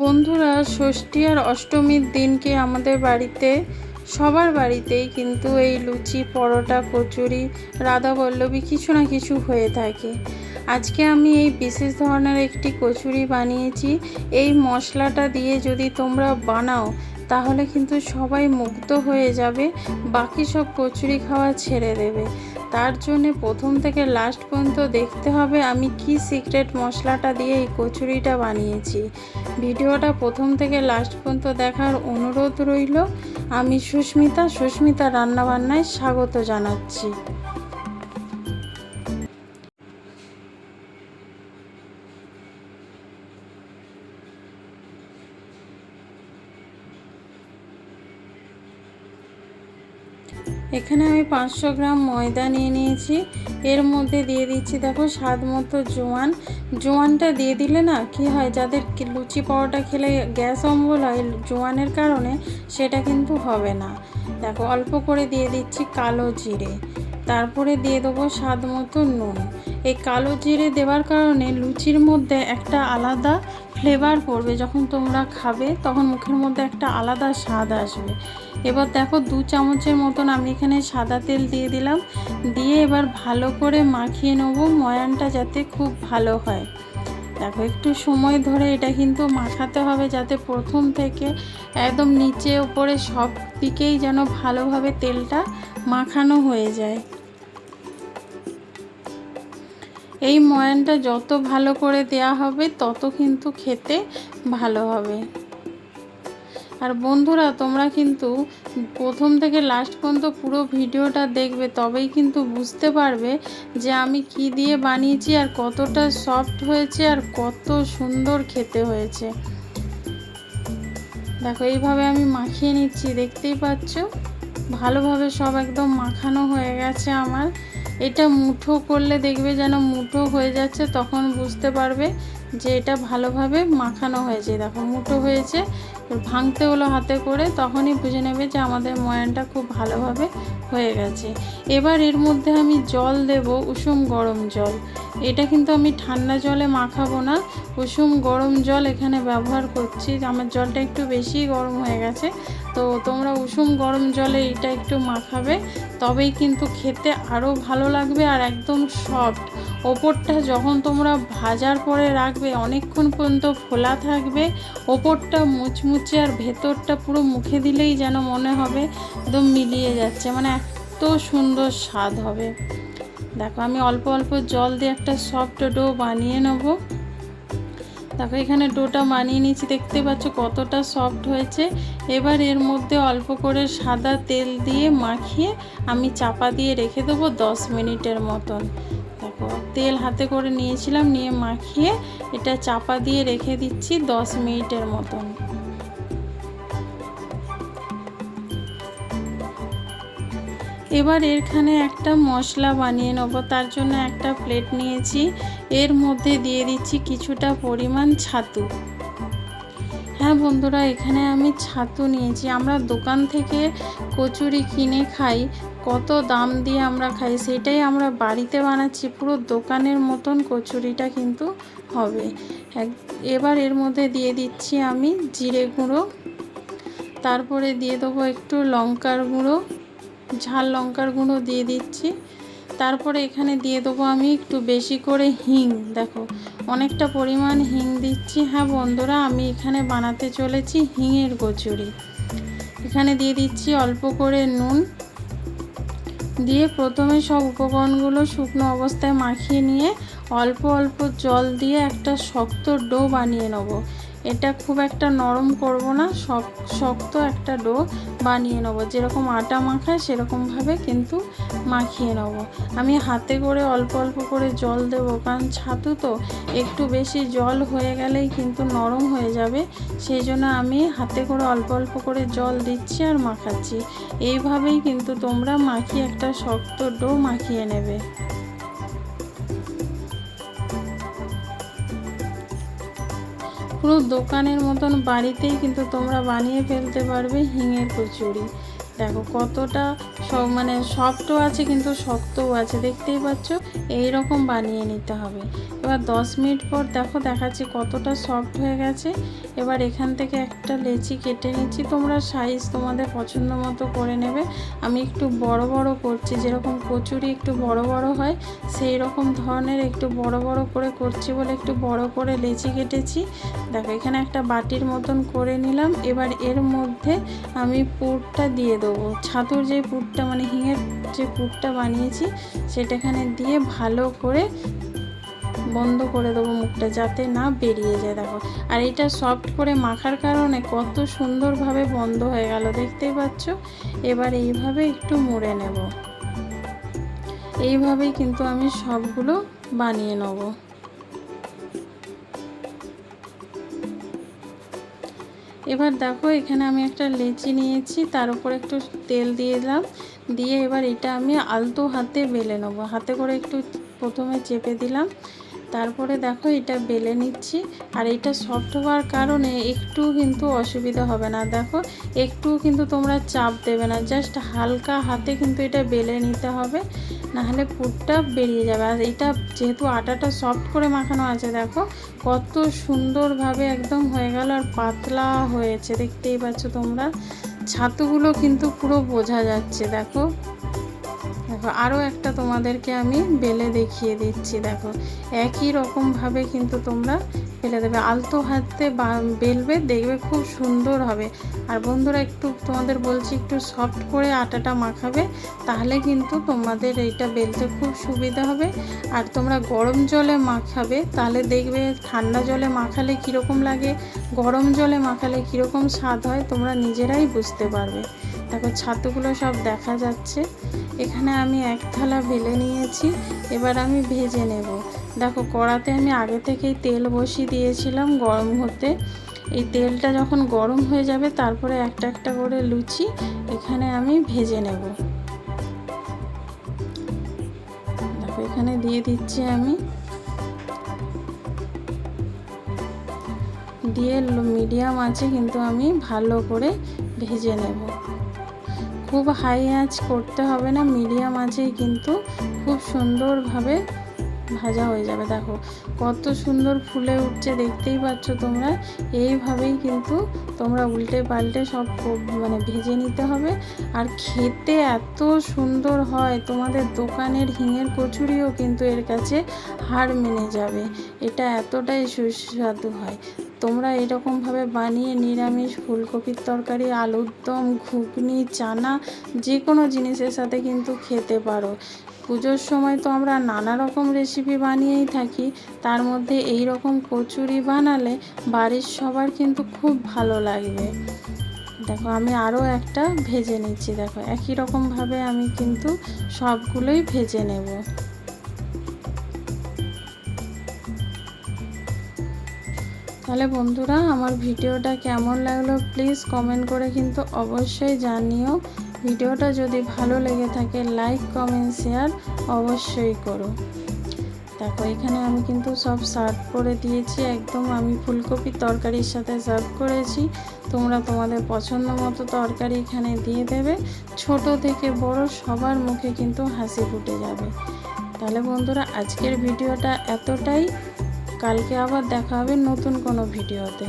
বন্ধুরা, ষষ্ঠী আর অষ্টমীর দিনকে আমাদের বাড়িতে, সবার বাড়িতেই কিন্তু এই লুচি, পরোটা, কচুরি, রাধাবল্লভী কিছু না কিছু হয়ে থাকে। আজকে আমি এই বিশেষ ধরনের একটি কচুরি বানিয়েছি। এই মশলাটা দিয়ে যদি তোমরা বানাও, তাহলে কিন্তু সবাই মুগ্ধ হয়ে যাবে, বাকি সব কচুরি খাওয়া ছেড়ে দেবে। তার জন্য প্রথম থেকে লাস্ট পর্যন্ত দেখতে হবে আমি কি সিক্রেট মশলাটা দিয়ে এই কচুরিটা বানিয়েছি। ভিডিওটা প্রথম থেকে লাস্ট পর্যন্ত দেখার অনুরোধ রইল, আমি সুস্মিতা সুস্মিতা রান্নাবান্নায় স্বাগত জানাচ্ছি। এখানে আমি পাঁচশো গ্রাম ময়দা নিয়ে নিয়েছি। এর মধ্যে দিয়ে দিচ্ছি, দেখো, স্বাদ মতো জোয়ান। জোয়ানটা দিয়ে দিলে না কি হয়, যাদের লুচি পরোটা খেলে গ্যাস অম্বল হয়, জোয়ানের কারণে সেটা কিন্তু হবে না। দেখো, অল্প করে দিয়ে দিচ্ছি কালো জিরে। তারপরে দিয়ে দেবো স্বাদ মতো নুন। এই কালো জিরে দেওয়ার কারণে লুচির মধ্যে একটা আলাদা ফ্লেভার পড়বে। যখন তোমরা খাবে, তখন মুখের মধ্যে একটা আলাদা স্বাদ আসবে। এবার দেখো দু চামচের মতন আমি এখানে সাদা তেল দিয়ে দিলাম। দিয়ে এবার ভালো করে মাখিয়ে নেব ময়ানটা যাতে খুব ভালো হয়। দেখো একটু সময় ধরে এটা কিন্তু মাখাতে হবে যাতে প্রথম থেকে একদম নিচে ওপরে সব দিকেই যেন ভালোভাবে তেলটা মাখানো হয়ে যায়। এই ময়ানটা যত ভালো করে দেয়া হবে তত কিন্তু খেতে ভালো হবে। আর বন্ধুরা, তোমরা কিন্তু প্রথম থেকে লাস্ট পর্যন্ত পুরো ভিডিওটা দেখবে, তবেই কিন্তু বুঝতে পারবে যে আমি কি দিয়ে বানিয়েছি আর কতটা সফট হয়েছে আর কত সুন্দর খেতে হয়েছে। দেখো, এইভাবে আমি মাখিয়ে নিচ্ছি, দেখতেই পাচ্ছ? ভালোভাবে সব একদম মাখানো হয়ে গেছে আমার। এটা মুঠো করলে দেখবে যেন মুঠো হয়ে যাচ্ছে, তখন বুঝতে পারবে যে এটা ভালোভাবে মাখানো হয়েছে, দেখো মুঠো হয়েছে ভাঙতে হলো হাতে করে, তখনই বুঝে নেবে যে আমাদের ময়ানটা খুব ভালোভাবে হয়ে গেছে। এবার এর মধ্যে আমি জল দেব, উষুম গরম জল। এটা কিন্তু আমি ঠান্ডা জলে মাখাবো না, উষুম গরম জল এখানে ব্যবহার করছি, আমার জলটা একটু বেশি গরম হয়ে গেছে, তো তোমরা উষুম গরম জলে এটা একটু মাখাবে, তবেই কিন্তু খেতে আরও ভালো লাগবে আর একদম সফট। ওপরটা যখন তোমরা ভাজার পরে রাখবে, অনেকক্ষণ পর্যন্ত ফোলা থাকবে, ওপরটা মুচমুচে আর ভেতরটা পুরো মুখে দিলেই যেন মনে হবে, একদম মিলিয়ে যাচ্ছে। মানে এত সুন্দর স্বাদ হবে। দেখো, আমি অল্প অল্প জল দিয়ে একটা সফট ডো বানিয়ে নেব। দেখো, এখানে ডোটা বানিয়ে নিয়েছি। দেখতে পাচ্ছ কতটা সফট হয়েছে। এবার এর মধ্যে অল্প করে সাদা তেল দিয়ে মাখিয়ে আমি চাপা দিয়ে রেখে দেবো দশ মিনিটের মতন। তেল হাতে করে নিয়েছিলাম, নিয়ে মাখিয়ে এটা চাপা দিয়ে রেখে দিচ্ছি দশ মিনিটের মতন। এবার এখানে একটা মশলা বানিয়ে নেব, তার জন্য একটা প্লেট নিয়েছি। এর মধ্যে দিয়ে দিচ্ছি কিছুটা পরিমাণ ছাতু। হ্যাঁ বন্ধুরা, এখানে আমি ছাতু নিয়েছি। আমরা দোকান থেকে কচুরি কিনে খাই। কত দাম দিয়ে আমরা খাই, সেটাই আমরা বাড়িতে বানাচ্ছি। পুরো দোকানের মতন কচুরিটা কিন্তু হবে। এবার এর মধ্যে দিয়ে দিচ্ছি আমি জিরে গুঁড়ো। তারপরে দিয়ে দেবো একটু লঙ্কার গুঁড়ো। ঝাল লঙ্কার গুঁড়ো দিয়ে দিচ্ছি। তারপরে এখানে দিয়ে দেবো আমি একটু বেশি করে হিং। দেখো, অনেকটা পরিমাণ হিং দিচ্ছি। হ্যাঁ বন্ধুরা, আমি এখানে বানাতে চলেছি হিঙের কচুরি। এখানে দিয়ে দিচ্ছি অল্প করে নুন। দিয়ে প্রথমে সব উপকরণগুলো শুকনো অবস্থায় মাখিয়ে নিয়ে অল্প অল্প জল দিয়ে একটা শক্ত ডো বানিয়ে নেব। এটা খুব একটা নরম করব না শক্ত একটা ডো বানিয়ে নেব। যেরকম আটা মাখায় সেরকমভাবে কিন্তু মাখিয়ে নেব। আমি হাতে করে অল্প অল্প করে জল দেব, কারণ ছাতু তো একটু বেশি জল হয়ে গেলেই কিন্তু নরম হয়ে যাবে। সেই জন্য আমি হাতে করে অল্প অল্প করে জল দিচ্ছি আর মাখাচ্ছি। এইভাবেই কিন্তু তোমরা মাখিয়ে একটা শক্ত ডো মাখিয়ে নেবে। পুরো দোকানের মতন বাড়িতেই কিন্তু তোমরা বানিয়ে ফেলতে পারবে হিঙের কচুরি। দেখো কতটা সব মানে সফটও আছে কিন্তু শক্তও আছে, দেখতেই পাচ্ছ? এই রকম বানিয়ে নিতে হবে। এবার দশ মিনিট পর দেখো দেখাচ্ছি কতটা সফট হয়ে গেছে। এবার এখান থেকে একটা লেচি কেটে নিচ্ছি। তোমরা সাইজ তোমাদের পছন্দ মতো করে নেবে। আমি একটু বড় বড় করছি, যেরকম কচুরি একটু বড় বড় হয় সেই রকম ধরনের একটু বড় বড় করে করছি বলে একটু বড় করে লেচি কেটেছি। দেখো, এখানে একটা বাটির মতন করে নিলাম। এবার এর মধ্যে আমি পুরটা দিয়ে দেবো। ছাতুর যে পুরটা মানে হিঙের যে পুরটা বানিয়েছি সেটা এখানে দিয়ে ভালো করে বন্ধ করে দেবো মুখটা যাতে না বেরিয়ে যায়, দেখো। আর এটা সফট করে মাখার কারণে কত সুন্দরভাবে বন্ধ হয়ে গেল, দেখতেই পাচ্ছ? এবার এইভাবে একটু মুড়ে নেব। এইভাবেই কিন্তু আমি সবগুলো বানিয়ে নেব। এবার দেখো, এখানে আমি একটা লেচি নিয়েছি, তার উপর একটু তেল দিয়ে দিলাম। দিয়ে এবার এটা আমি আলতো হাতে বেলে নেব। হাতে করে একটু প্রথমে চেপে দিলাম। তারপরে দেখো এটা বেলে নিচ্ছি। আর এটা সফট হওয়ার কারণে একটু কিন্তু অসুবিধা হবে না। দেখো একটু কিন্তু তোমরা চাপ দেবে না। জাস্ট হালকা হাতে কিন্তু এটা বেলে নিতে হবে। নাহলে পুরটা বেরিয়ে যাবে। আর এটা যেহেতু আটাটা সফট করে মাখানো আছে, দেখো, কত সুন্দরভাবে একদম হয়ে গেল আর পাতলা হয়েছে। দেখতেই পাচ্ছ তোমরা। ছাতুগুলো কিন্তু পুরো বোঝা যাচ্ছে, দেখো। দেখো আরও একটা তোমাদেরকে আমি বেলে দেখিয়ে দিচ্ছি, দেখো। একই রকমভাবে কিন্তু তোমরা বেলে দেবে। আলতো হাতে বেলবে, দেখবে খুব সুন্দর হবে। আর বন্ধুরা, একটু তোমাদের বলছি, একটু সফট করে আটাটা মাখাবে, তাহলে কিন্তু তোমাদের এইটা বেলতে খুব সুবিধা হবে। আর তোমরা গরম জলে মাখাবে, তাহলে দেখবে ঠান্ডা জলে মাখালে কীরকম লাগে, গরম জলে মাখালে কীরকম স্বাদ হয়, তোমরা নিজেরাই বুঝতে পারবে। দেখো, ছাতুগুলো সব দেখা যাচ্ছে। এখানে আমি এক থালা বেলে নিয়েছি, এবার আমি ভেজে নেব। দেখো, কড়াতে আমি আগে থেকেই তেল বসিয়ে দিয়েছিলাম গরম হতে। এই তেলটা যখন গরম হয়ে যাবে, তারপরে একটা একটা করে লুচি এখানে আমি ভেজে নেব। দেখো, এখানে দিয়ে দিচ্ছি আমি দিয়ে মিডিয়াম আছে, কিন্তু আমি ভালো করে ভেজে নেব। খুব হাই আঁচ করতে হবে না, মিডিয়াম আঁচেই কিন্তু খুব সুন্দরভাবে ভাজা হয়ে যাবে, দেখো। কত সুন্দর ফুলে উঠছে, দেখতেই পাচ্ছ তোমরা। এইভাবেই কিন্তু তোমরা উল্টে পাল্টে সব মানে ভেজে নিতে হবে। আর খেতে এত সুন্দর হয়, তোমাদের দোকানের হিঙের কচুরিও কিন্তু এর কাছে হাড় মেনে যাবে। এটা এতটাই সুস্বাদু হয়। তোমরা এরকমভাবে বানিয়ে নিরামিষ ফুলকপির তরকারি আলুর দম ঘুগনি, চানা যে কোনো জিনিসের সাথে কিন্তু খেতে পারো। পুজোর সময় তো আমরা নানা রকম রেসিপি বানিয়েই থাকি। তার মধ্যে এই রকম কচুরি বানালে বাড়ির সবার কিন্তু খুব ভালো লাগবে দেখো, আমি আরও একটা ভেজে নিচ্ছি। দেখো, একই রকমভাবে আমি কিন্তু সবগুলোই ভেজে নেব। তাহলে বন্ধুরা, আমার ভিডিওটা কেমন লাগল প্লিজ কমেন্ট করে কিন্তু অবশ্যই জানিও। ভিডিওটা যদি ভালো লেগে থাকে লাইক কমেন্ট শেয়ার অবশ্যই করো। দেখো, এখানে আমি কিন্তু সব সার্ভ করে দিয়েছি। একদম আমি ফুলকপির তরকারির সাথে সার্ভ করেছি। তোমরা তোমাদের পছন্দ মতো তরকারি এখানে দিয়ে দেবে। ছোট থেকে বড় সবার মুখে কিন্তু হাসি ফুটে যাবে। তাহলে বন্ধুরা, আজকের ভিডিওটা এতটাই। কালকে আবার দেখা হবে নতুন কোনো ভিডিওতে।